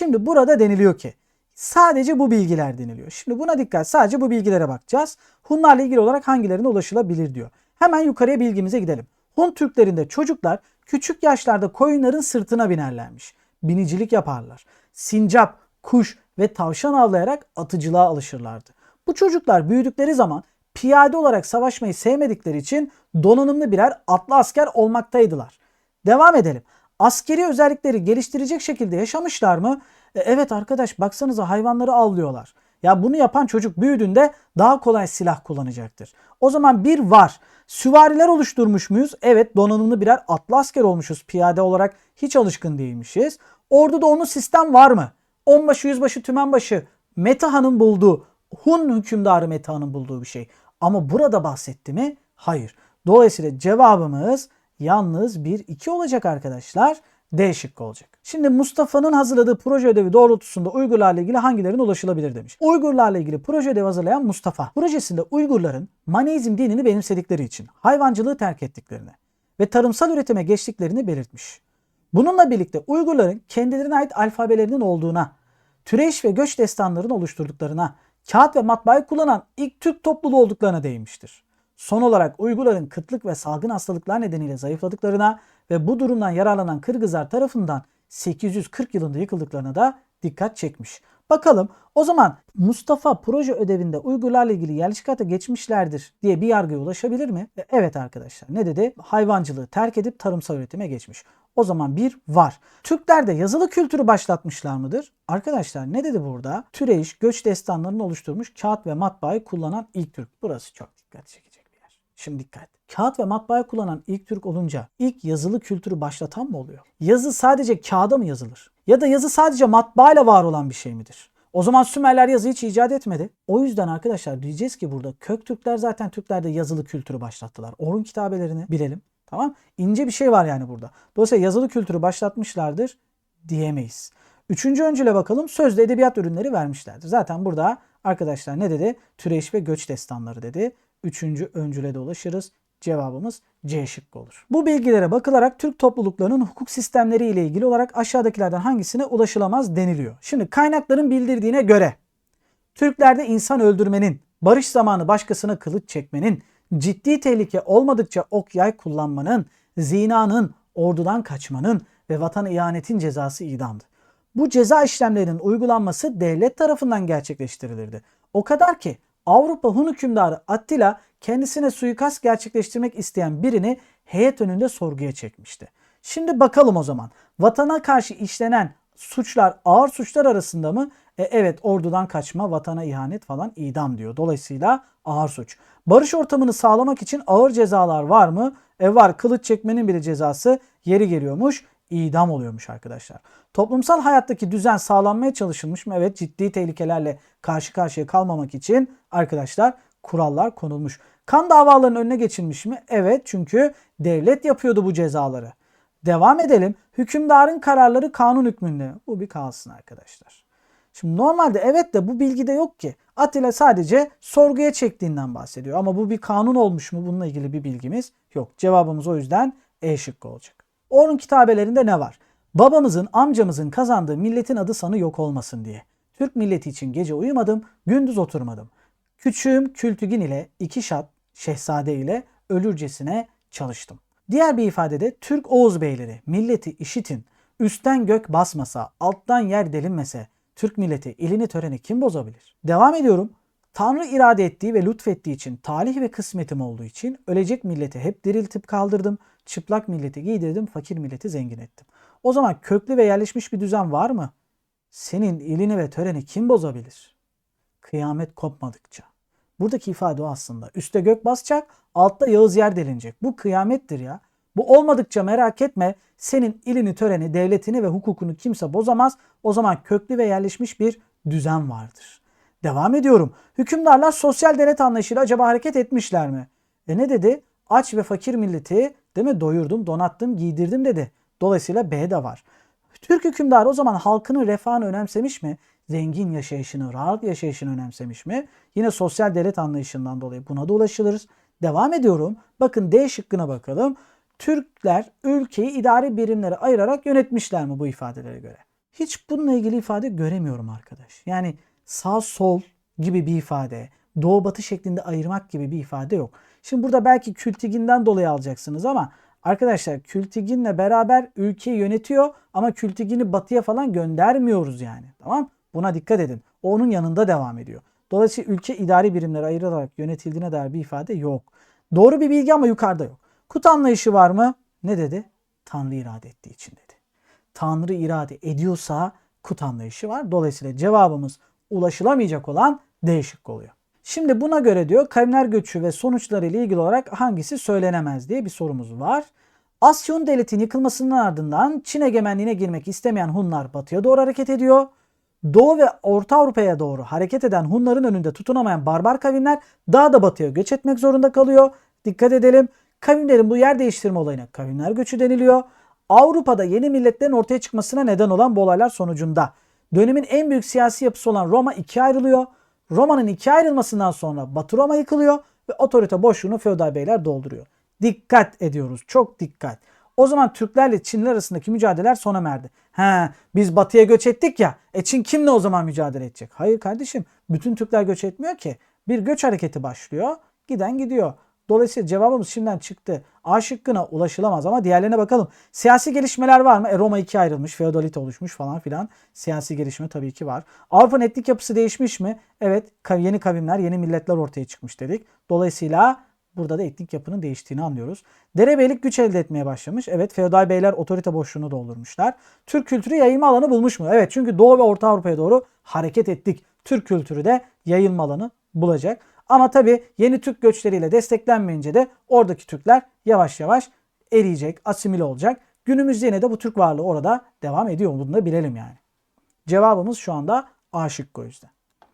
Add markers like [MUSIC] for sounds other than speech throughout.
Şimdi burada deniliyor ki sadece bu bilgiler deniliyor. Şimdi buna dikkat sadece bu bilgilere bakacağız. Hunlarla ilgili olarak hangilerine ulaşılabilir diyor. Hemen yukarıya bilgimize gidelim. Hun Türklerinde çocuklar küçük yaşlarda koyunların sırtına binerlermiş. Binicilik yaparlar. Sincap, kuş ve tavşan avlayarak atıcılığa alışırlardı. Bu çocuklar büyüdükleri zaman piyade olarak savaşmayı sevmedikleri için donanımlı birer atlı asker olmaktaydılar. Devam edelim. Askeri özellikleri geliştirecek şekilde yaşamışlar mı? E, evet arkadaş baksanıza hayvanları avlıyorlar. Ya bunu yapan çocuk büyüdüğünde daha kolay silah kullanacaktır. O zaman bir var. Süvariler oluşturmuş muyuz? Evet donanımlı birer atlı asker olmuşuz. Piyade olarak hiç alışkın değilmişiz. Orduda onun sistem var mı? Onbaşı, yüzbaşı, tümenbaşı Metaha'nın bulduğu, Hun hükümdarı Metaha'nın bulduğu bir şey. Ama burada bahsetti mi? Hayır. Dolayısıyla cevabımız yalnız 1-2 olacak arkadaşlar. D şıkkı olacak. Şimdi Mustafa'nın hazırladığı proje ödevi doğrultusunda Uygurlarla ilgili hangilerine ulaşılabilir demiş. Uygurlarla ilgili proje ödevi hazırlayan Mustafa. Projesinde Uygurların Maneizm dinini benimsedikleri için hayvancılığı terk ettiklerini ve tarımsal üretime geçtiklerini belirtmiş. Bununla birlikte Uygurların kendilerine ait alfabelerinin olduğuna, türeş ve göç destanlarını oluşturduklarına, kağıt ve matbaayı kullanan ilk Türk topluluğu olduklarına değinmiştir. Son olarak Uygurların kıtlık ve salgın hastalıklar nedeniyle zayıfladıklarına ve bu durumdan yararlanan Kırgızlar tarafından 840 yılında yıkıldıklarına da dikkat çekmiş. Bakalım o zaman Mustafa proje ödevinde Uygurlarla ilgili yerleşik hayata geçmişlerdir diye bir yargıya ulaşabilir mi? E, Evet arkadaşlar ne dedi? Hayvancılığı terk edip tarımsal üretime geçmiş. O zaman bir var. Türkler de yazılı kültürü başlatmışlar mıdır? Arkadaşlar ne dedi burada? Türeyiş, göç destanlarını oluşturmuş kağıt ve matbaayı kullanan ilk Türk. Burası çok dikkat yer. Şimdi dikkat. Kağıt ve matbaayı kullanan ilk Türk olunca ilk yazılı kültürü başlatan mı oluyor? Yazı sadece kağıda mı yazılır? Ya da yazı sadece matbaayla var olan bir şey midir? O zaman Sümerler yazı hiç icat etmedi. O yüzden arkadaşlar diyeceğiz ki burada kök Türkler zaten Türklerde yazılı kültürü başlattılar. Orhun kitabelerini bilelim. Tamam? İnce bir şey var yani burada. Dolayısıyla yazılı kültürü başlatmışlardır diyemeyiz. Üçüncü öncüle bakalım. Sözde edebiyat ürünleri vermişlerdir. Zaten burada arkadaşlar ne dedi? Türeş ve göç destanları dedi. Üçüncü öncüle de ulaşırız. Cevabımız C şıkkı olur. Bu bilgilere bakılarak Türk topluluklarının hukuk sistemleri ile ilgili olarak aşağıdakilerden hangisine ulaşılamaz deniliyor. Şimdi kaynakların bildirdiğine göre Türklerde insan öldürmenin, barış zamanı başkasına kılıç çekmenin, ciddi tehlike olmadıkça ok yay kullanmanın, zinanın, ordudan kaçmanın ve vatan ihanetin cezası idamdı. Bu ceza işlemlerinin uygulanması devlet tarafından gerçekleştirilirdi. O kadar ki Avrupa Hun hükümdarı Attila kendisine suikast gerçekleştirmek isteyen birini heyet önünde sorguya çekmişti. Şimdi bakalım o zaman. Vatana karşı işlenen suçlar ağır suçlar arasında mı? E, evet ordudan kaçma, vatana ihanet falan idam diyor. Dolayısıyla ağır suç. Barış ortamını sağlamak için ağır cezalar var mı? E var. Kılıç çekmenin bile cezası yeri geliyormuş. İdam oluyormuş arkadaşlar. Toplumsal hayattaki düzen sağlanmaya çalışılmış mı? Evet ciddi tehlikelerle karşı karşıya kalmamak için arkadaşlar kurallar konulmuş. Kan davalarının önüne geçilmiş mi? Evet çünkü devlet yapıyordu bu cezaları. Devam edelim. Hükümdarın kararları kanun hükmünde. Bu bir kalsın arkadaşlar. Şimdi normalde evet de bu bilgide yok ki. Atilla sadece sorguya çektiğinden bahsediyor. Ama bu bir kanun olmuş mu bununla ilgili bir bilgimiz yok. Cevabımız o yüzden E şıkkı olacak. Orhun kitabelerinde ne var? Babamızın, amcamızın kazandığı milletin adı sanı yok olmasın diye. Türk milleti için gece uyumadım, gündüz oturmadım. Küçüğüm Kültügin ile iki şat şehzade ile ölürcesine çalıştım. Diğer bir ifadede Türk Oğuz beyleri milleti işitin, üstten gök basmasa, alttan yer delinmese, Türk milleti ilini töreni kim bozabilir? Devam ediyorum. Tanrı irade ettiği ve lütfettiği için, talih ve kısmetim olduğu için ölecek milleti hep diriltip kaldırdım, çıplak milleti giydirdim, fakir milleti zengin ettim. O zaman köklü ve yerleşmiş bir düzen var mı? Senin ilini ve töreni kim bozabilir? Kıyamet kopmadıkça. Buradaki ifade o aslında. Üste gök basacak, altta Yağız yer delinecek. Bu kıyamettir ya. Bu olmadıkça merak etme. Senin ilini, töreni, devletini ve hukukunu kimse bozamaz. O zaman köklü ve yerleşmiş bir düzen vardır. Devam ediyorum. Hükümdarlar sosyal devlet anlayışıyla acaba hareket etmişler mi? E ne dedi? Aç ve fakir milleti değil mi? Doyurdum, donattım, giydirdim dedi. Dolayısıyla B de var. Türk hükümdarı o zaman halkının refahını önemsemiş mi? Zengin yaşayışını, rahat yaşayışını önemsemiş mi? Yine sosyal devlet anlayışından dolayı buna da ulaşılırız. Devam ediyorum. Bakın D şıkkına bakalım. Türkler ülkeyi idari birimlere ayırarak yönetmişler mi bu ifadelere göre? Hiç bununla ilgili ifade göremiyorum arkadaş. Yani sağ sol gibi bir ifade, doğu batı şeklinde ayırmak gibi bir ifade yok. Şimdi burada belki kültiginden dolayı alacaksınız ama arkadaşlar kültiginle beraber ülkeyi yönetiyor ama kültigini batıya falan göndermiyoruz yani. Tamam? Buna dikkat edin. O onun yanında devam ediyor. Dolayısıyla ülke idari birimlere ayrılarak yönetildiğine dair bir ifade yok. Doğru bir bilgi ama yukarıda yok. Kut anlayışı var mı? Ne dedi? Tanrı irade ettiği için dedi. Tanrı irade ediyorsa kut anlayışı var. Dolayısıyla cevabımız ulaşılamayacak olan değişik oluyor. Şimdi buna göre diyor kavimler göçü ve sonuçları ile ilgili olarak hangisi söylenemez diye bir sorumuz var. Asya Hun yıkılmasının ardından Çin egemenliğine girmek istemeyen Hunlar batıya doğru hareket ediyor. Doğu ve Orta Avrupa'ya doğru hareket eden Hunların önünde tutunamayan barbar kavimler daha da batıya göç etmek zorunda kalıyor. Dikkat edelim. Kavimlerin bu yer değiştirme olayına kavimler göçü deniliyor. Avrupa'da yeni milletlerin ortaya çıkmasına neden olan bu olaylar sonucunda dönemin en büyük siyasi yapısı olan Roma ikiye ayrılıyor. Roma'nın ikiye ayrılmasından sonra Batı Roma yıkılıyor ve otorite boşluğunu feodal beyler dolduruyor. Dikkat ediyoruz. Çok dikkat. O zaman Türklerle Çinliler arasındaki mücadeleler sona erdi. He, biz batıya göç ettik ya. E Çin kimle o zaman mücadele edecek? Hayır kardeşim. Bütün Türkler göç etmiyor ki. Bir göç hareketi başlıyor. Giden gidiyor. Dolayısıyla cevabımız şimdiden çıktı. A şıkkına ulaşılamaz ama diğerlerine bakalım. Siyasi gelişmeler var mı? E Roma ikiye ayrılmış, feodalite oluşmuş falan filan. Siyasi gelişme tabii ki var. Avrupa'nın etnik yapısı değişmiş mi? Evet, yeni kavimler, yeni milletler ortaya çıkmış dedik. Dolayısıyla burada da etnik yapının değiştiğini anlıyoruz. Derebeylik güç elde etmeye başlamış. Evet, feodal beyler otorite boşluğunu doldurmuşlar. Türk kültürü yayılma alanı bulmuş mu? Evet, çünkü Doğu ve Orta Avrupa'ya doğru hareket ettik. Türk kültürü de yayılma alanı bulacak. Ama tabii yeni Türk göçleriyle desteklenmeyince de oradaki Türkler yavaş yavaş eriyecek, asimile olacak. Günümüzde yine de bu Türk varlığı orada devam ediyor. Bunu da bilelim yani. Cevabımız şu anda A şıkkı o yüzden.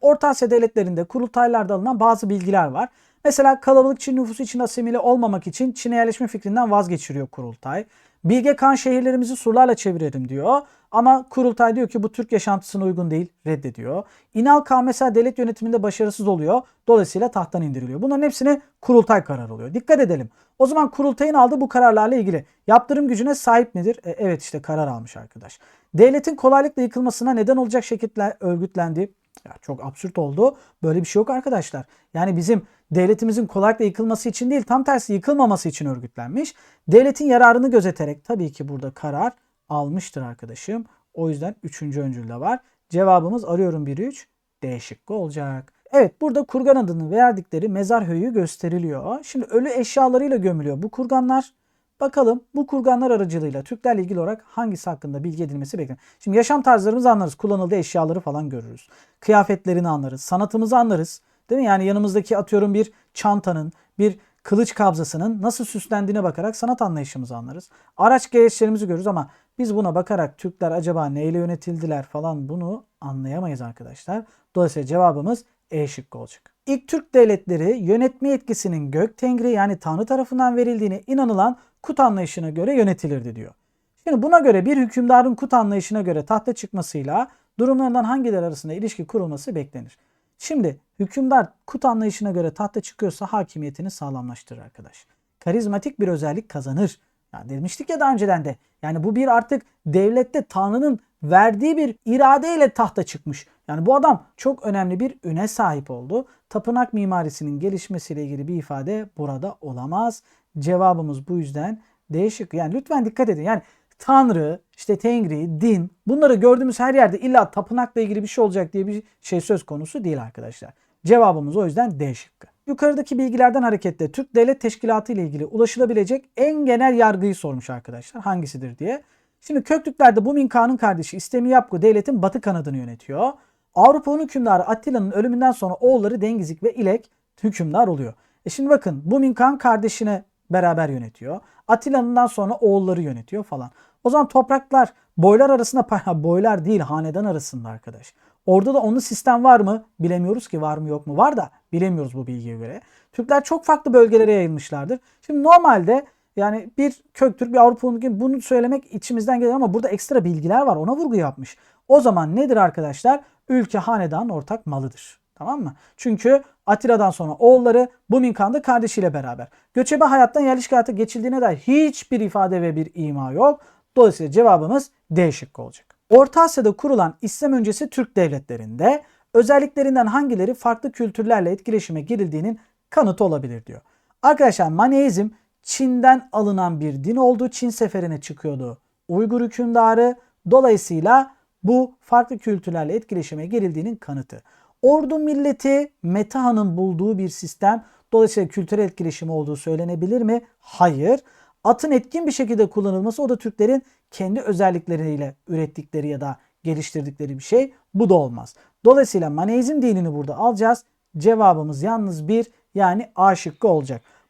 Orta Asya devletlerinde kurultaylarda alınan bazı bilgiler var. Mesela kalabalık Çin nüfusu için asimile olmamak için Çin'e yerleşme fikrinden vazgeçiriyor kurultay. Bilge kan şehirlerimizi surlarla çevirelim diyor. Ama kurultay diyor ki bu Türk yaşantısına uygun değil reddediyor. İnal Kağan mesela devlet yönetiminde başarısız oluyor. Dolayısıyla tahttan indiriliyor. Bunların hepsine kurultay karar alıyor. Dikkat edelim. O zaman kurultayın aldığı bu kararlarla ilgili yaptırım gücüne sahip midir? E, evet işte karar almış arkadaş. Devletin kolaylıkla yıkılmasına neden olacak şekilde örgütlendi. Ya çok absürt oldu. Böyle bir şey yok arkadaşlar. Yani bizim devletimizin kolaylıkla yıkılması için değil tam tersi yıkılmaması için örgütlenmiş. Devletin yararını gözeterek tabii ki burada karar almıştır arkadaşım. O yüzden 3. öncülde var. Cevabımız arıyorum 1-3 D şıkkı olacak. Evet burada kurgan adını verdikleri mezar höyü gösteriliyor. Şimdi ölü eşyalarıyla gömülüyor bu kurganlar. Bakalım bu kurganlar aracılığıyla Türklerle ilgili olarak hangisi hakkında bilgi edilmesi beklenir. Şimdi yaşam tarzlarımızı anlarız. Kullanıldığı eşyaları falan görürüz. Kıyafetlerini anlarız. Sanatımızı anlarız. Değil mi? Yani yanımızdaki atıyorum bir çantanın, bir kılıç kabzasının nasıl süslendiğine bakarak sanat anlayışımızı anlarız. Araç gereçlerimizi görürüz ama biz buna bakarak Türkler acaba neyle yönetildiler falan bunu anlayamayız arkadaşlar. Dolayısıyla cevabımız E şıkkı olacak. İlk Türk devletleri yönetme yetkisinin gök tengri yani Tanrı tarafından verildiğine inanılan kut anlayışına göre yönetilirdi diyor. Şimdi buna göre bir hükümdarın kut anlayışına göre tahta çıkmasıyla durumlarından hangileri arasında ilişki kurulması beklenir. Şimdi hükümdar kut anlayışına göre tahta çıkıyorsa hakimiyetini sağlamlaştırır arkadaş. Karizmatik bir özellik kazanır. Ya demiştik ya daha önceden de. Yani bu bir artık devlette Tanrı'nın verdiği bir iradeyle tahta çıkmış. Yani bu adam çok önemli bir üne sahip oldu. Tapınak mimarisinin gelişmesiyle ilgili bir ifade burada olamaz. Cevabımız bu yüzden değişik. Yani lütfen dikkat edin. Yani Tanrı, işte Tengri, din bunları gördüğümüz her yerde illa tapınakla ilgili bir şey olacak diye bir şey söz konusu değil arkadaşlar. Cevabımız o yüzden D şıkkı. Yukarıdaki bilgilerden hareketle Türk Devlet Teşkilatı ile ilgili ulaşılabilecek en genel yargıyı sormuş arkadaşlar. Hangisidir diye. Şimdi Köklüklerde bu Minka'nın kardeşi İstemi Yapgu devletin batı kanadını yönetiyor. Avrupa'nın hükümdarı Attila'nın ölümünden sonra oğulları Dengizik ve İlek hükümdar oluyor. E şimdi bakın bu Minkan kardeşine beraber yönetiyor. Attila'nın sonra oğulları yönetiyor falan. O zaman topraklar boylar arasında [LAUGHS] boylar değil hanedan arasında arkadaş. Orada da onun sistem var mı? Bilemiyoruz ki var mı yok mu? Var da bilemiyoruz bu bilgiye göre. Türkler çok farklı bölgelere yayılmışlardır. Şimdi normalde yani bir kök Türk bir Avrupalı gibi bunu söylemek içimizden gelir ama burada ekstra bilgiler var. Ona vurgu yapmış. O zaman nedir arkadaşlar? Ülke hanedan ortak malıdır. Tamam mı? Çünkü Atilla'dan sonra oğulları Buminkan da kardeşiyle beraber. Göçebe hayattan yerleşik hayata geçildiğine dair hiçbir ifade ve bir ima yok. Dolayısıyla cevabımız D şıkkı olacak. Orta Asya'da kurulan İslam öncesi Türk devletlerinde özelliklerinden hangileri farklı kültürlerle etkileşime girildiğinin kanıtı olabilir diyor. Arkadaşlar Maneizm Çin'den alınan bir din oldu. Çin seferine çıkıyordu. Uygur hükümdarı dolayısıyla bu farklı kültürlerle etkileşime girildiğinin kanıtı. Ordu milleti Metaha'nın bulduğu bir sistem. Dolayısıyla kültürel etkileşimi olduğu söylenebilir mi? Hayır. Atın etkin bir şekilde kullanılması o da Türklerin kendi özellikleriyle ürettikleri ya da geliştirdikleri bir şey. Bu da olmaz. Dolayısıyla Maneizm dinini burada alacağız. Cevabımız yalnız bir yani A şıkkı olacak.